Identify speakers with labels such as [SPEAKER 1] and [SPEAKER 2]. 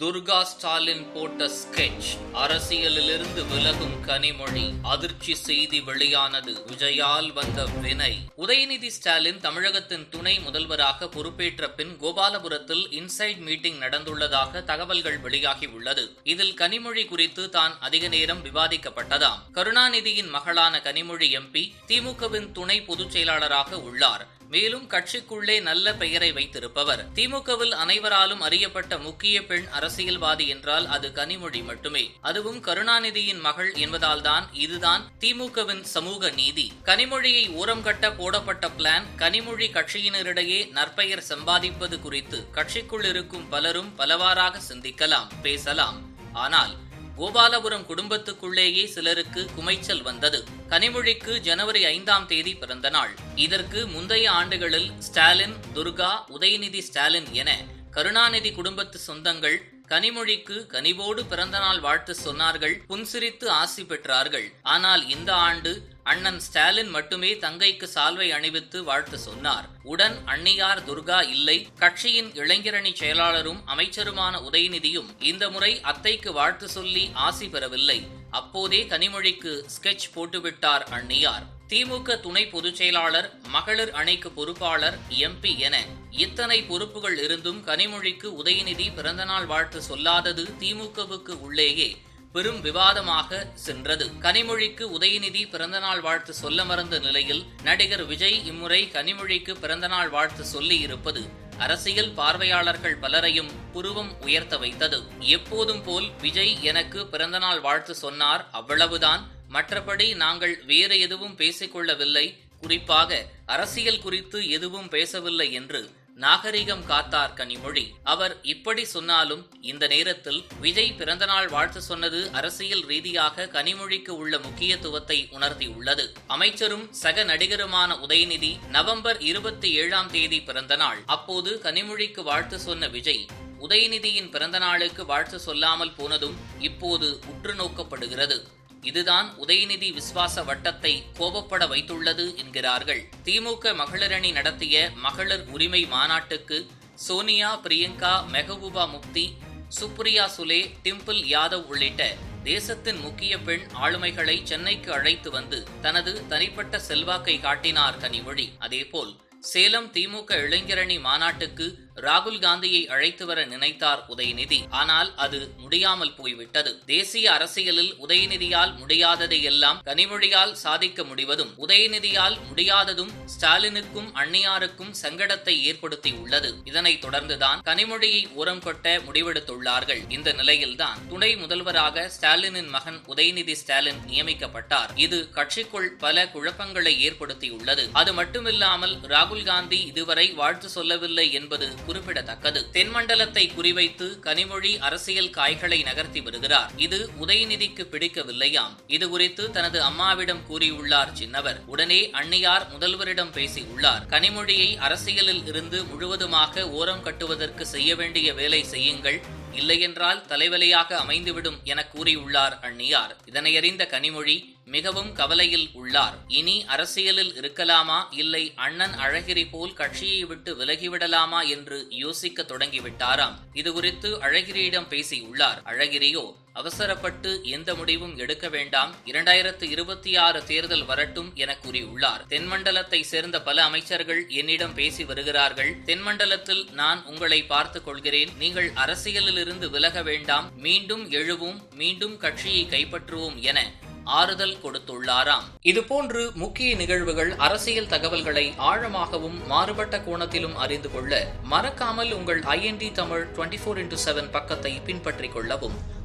[SPEAKER 1] துர்கா ஸ்டாலின் போட்ட ஸ்கெட்ச் அரசியலிலிருந்து விலகும் கனிமொழி அதிர்ச்சி செய்தி வெளியானது. விஜயால் வந்த வினை. உதயநிதி ஸ்டாலின் தமிழகத்தின் துணை முதல்வராக பொறுப்பேற்ற பின் கோபாலபுரத்தில் இன்சைட் மீட்டிங் நடந்துள்ளதாக தகவல்கள் வெளியாகியுள்ளது இதில் கனிமொழி குறித்து தான் அதிக நேரம் விவாதிக்கப்பட்டதாம். கருணாநிதியின் மகளான கனிமொழி எம்பி திமுகவின் துணை பொதுச் செயலாளராக உள்ளார். மேலும் கட்சிக்குள்ளே நல்ல பெயரை வைத்திருப்பவர். திமுகவில் அனைவராலும் அறியப்பட்ட முக்கிய பெண் அரசியல்வாதி என்றால் அது கனிமொழி மட்டுமே. அதுவும் கருணாநிதியின் மகள் என்பதால்தான் இதுதான் திமுகவின் சமூக நீதி. கனிமொழியை ஓரம் கட்ட போடப்பட்ட பிளான் கனிமொழி கட்சியினரிடையே நற்பெயர் சம்பாதிப்பது குறித்து கட்சிக்குள் இருக்கும் பலரும் பலவாறாக சிந்திக்கலாம் பேசலாம். ஆனால் கோபாலபுரம் குடும்பத்துக்குள்ளேயே சிலருக்கு குமைச்சல் வந்தது. கனிமொழிக்கு ஜனவரி ஐந்தாம் தேதி பிறந்த நாள். இதற்கு முந்தைய ஆண்டுகளில் ஸ்டாலின் துர்கா உதயநிதி ஸ்டாலின் என கருணாநிதி குடும்பத்து சொந்தங்கள் கனிமொழிக்கு கனிவோடு பிறந்தநாள் வாழ்த்து சொன்னார்கள் புன்சிரித்து ஆசி பெற்றார்கள். ஆனால் இந்த ஆண்டு அண்ணன் ஸ்டாலின் மட்டுமே தங்கைக்கு சால்வை அணிவித்து வாழ்த்து சொன்னார். உடன் அன்னியார் துர்கா இல்லை கட்சியின் இளைஞரணி செயலாளரும் அமைச்சருமான உதயநிதியும் இந்த முறை அத்தைக்கு வாழ்த்து சொல்லி ஆசி பெறவில்லை. அப்போதே கனிமொழிக்கு ஸ்கெட்ச் போட்டுவிட்டார் அன்னியார். திமுக துணை பொதுச் செயலாளர் மகளிர் அணைக்கு பொறுப்பாளர் எம்பி என இத்தனை பொறுப்புகள் இருந்தும் கனிமொழிக்கு உதயநிதி பிறந்தநாள் வாழ்த்து சொல்லாதது திமுகவுக்கு உள்ளேயே. பெரும் விவாதமாக சென்றது. கனிமொழிக்கு உதயநிதி பிறந்தநாள் வாழ்த்து சொல்ல மறந்த நிலையில் நடிகர் விஜய் இம்முறை கனிமொழிக்கு பிறந்தநாள் வாழ்த்து சொல்லி இருப்பது அரசியல் பார்வையாளர்கள் பலரையும் புருவம் உயர்த்த வைத்தது. எப்போதும் போல் விஜய் எனக்கு பிறந்தநாள் வாழ்த்து சொன்னார். அவ்வளவுதான். மற்றபடி நாங்கள் வேறு எதுவும் பேசிக்கொள்ளவில்லை. குறிப்பாக அரசியல் குறித்து எதுவும் பேசவில்லை என்று நாகரிகம் காத்தார் கனிமொழி. அவர் இப்படி சொன்னாலும் இந்த நேரத்தில் விஜய் பிறந்தநாள் வாழ்த்து சொன்னது அரசியல் ரீதியாக கனிமொழிக்கு உள்ள முக்கியத்துவத்தை உணர்த்தியுள்ளது. அமைச்சரும் சக நடிகருமான உதயநிதி நவம்பர் இருபத்தி ஏழாம் தேதி பிறந்தநாள். அப்போது கனிமொழிக்கு வாழ்த்து சொன்ன விஜய் உதயநிதியின் பிறந்தநாளுக்கு வாழ்த்து சொல்லாமல் போனதும் இப்போது உற்று நோக்கப்படுகிறது. இதுதான் உதயநிதி விஸ்வாச வட்டத்தை கோபப்பட வைத்துள்ளது என்கிறார்கள். திமுக மகளிரணி நடத்திய மகளிர் உரிமை மாநாட்டுக்கு சோனியா பிரியங்கா மெஹபூபா முப்தி சுப்ரியா சுலே டிம்பிள் யாதவ் உள்ளிட்ட தேசத்தின் முக்கிய பெண் ஆளுமைகளை சென்னைக்கு அழைத்து வந்து தனது தனிப்பட்ட செல்வாக்கை காட்டினார் கனிமொழி. அதேபோல் சேலம் திமுக இளைஞரணி மாநாட்டுக்கு ராகுல் காந்தியை அழைத்து வர நினைத்தார் உதயநிதி. ஆனால் அது முடியாமல் போய்விட்டது. தேசிய அரசியலில் உதயநிதியால் முடியாததை எல்லாம் கனிமொழியால் சாதிக்க முடிவதும் உதயநிதியால் முடியாததும் ஸ்டாலினுக்கும் அன்னியாருக்கும் சங்கடத்தை ஏற்படுத்தி உள்ளது. இதனைத் தொடர்ந்துதான் கனிமொழியை உரம் கொட்ட முடிவெடுத்துள்ளார்கள். இந்த நிலையில்தான் துணை முதல்வராக ஸ்டாலினின் மகன் உதயநிதி ஸ்டாலின் நியமிக்கப்பட்டார். இது கட்சிக்குள் பல குழப்பங்களை ஏற்படுத்தியுள்ளது. அது மட்டுமில்லாமல் ராகுல் காந்தி இதுவரை வாழ்த்து சொல்லவில்லை என்பது குறிப்பிடத்தக்கது. தென்மண்டலத்தை குறிவைத்து கனிமொழி அரசியல் காய்களை நகர்த்தி வருகிறார். இது உதயநிதிக்கு பிடிக்கவில்லையாம். இது குறித்து தனது அம்மாவிடம் கூறியுள்ளார் சின்னவர். உடனே அன்னியார் முதல்வரிடம் பேசியுள்ளார். கனிமொழியை அரசியலில் இருந்து முழுவதுமாக ஓரம் கட்டுவதற்கு செய்ய வேண்டிய வேலை செய்யுங்கள். இல்லையென்றால் தலைவலியாக அமைந்துவிடும் என கூறியுள்ளார் அந்நியார். இதனையறிந்த கனிமொழி மிகவும் கவலையில் உள்ளார். இனி அரசியலில் இருக்கலாமா? இல்லை அண்ணன் அழகிரி போல் கட்சியை விட்டு விலகிவிடலாமா? என்று யோசிக்க தொடங்கிவிட்டாராம். இதுகுறித்து அழகிரியிடம் பேசியுள்ளார். அழகிரியோ அவசரப்பட்டு எந்த முடிவும் எடுக்க வேண்டாம். இரண்டாயிரத்து இருபத்தி ஆறு தேர்தல் வரட்டும் என கூறியுள்ளார். தென்மண்டலத்தை சேர்ந்த பல அமைச்சர்கள் என்னிடம் பேசி வருகிறார்கள். தென்மண்டலத்தில் நான் உங்களை பார்த்துக் கொள்கிறேன். நீங்கள் அரசியலில் இருந்து விலக வேண்டாம். மீண்டும் எழுவும். மீண்டும் கட்சியை கைப்பற்றுவோம் என ஆறுதல் கொடுத்துள்ளாராம். இதுபோன்று முக்கிய நிகழ்வுகள் அரசியல் தகவல்களை ஆழமாகவும் மாறுபட்ட கோணத்திலும் அறிந்து கொள்ள மறக்காமல் உங்கள் IND Tamil twenty four into seven பக்கத்தை பின்பற்றிக் கொள்ளவும்.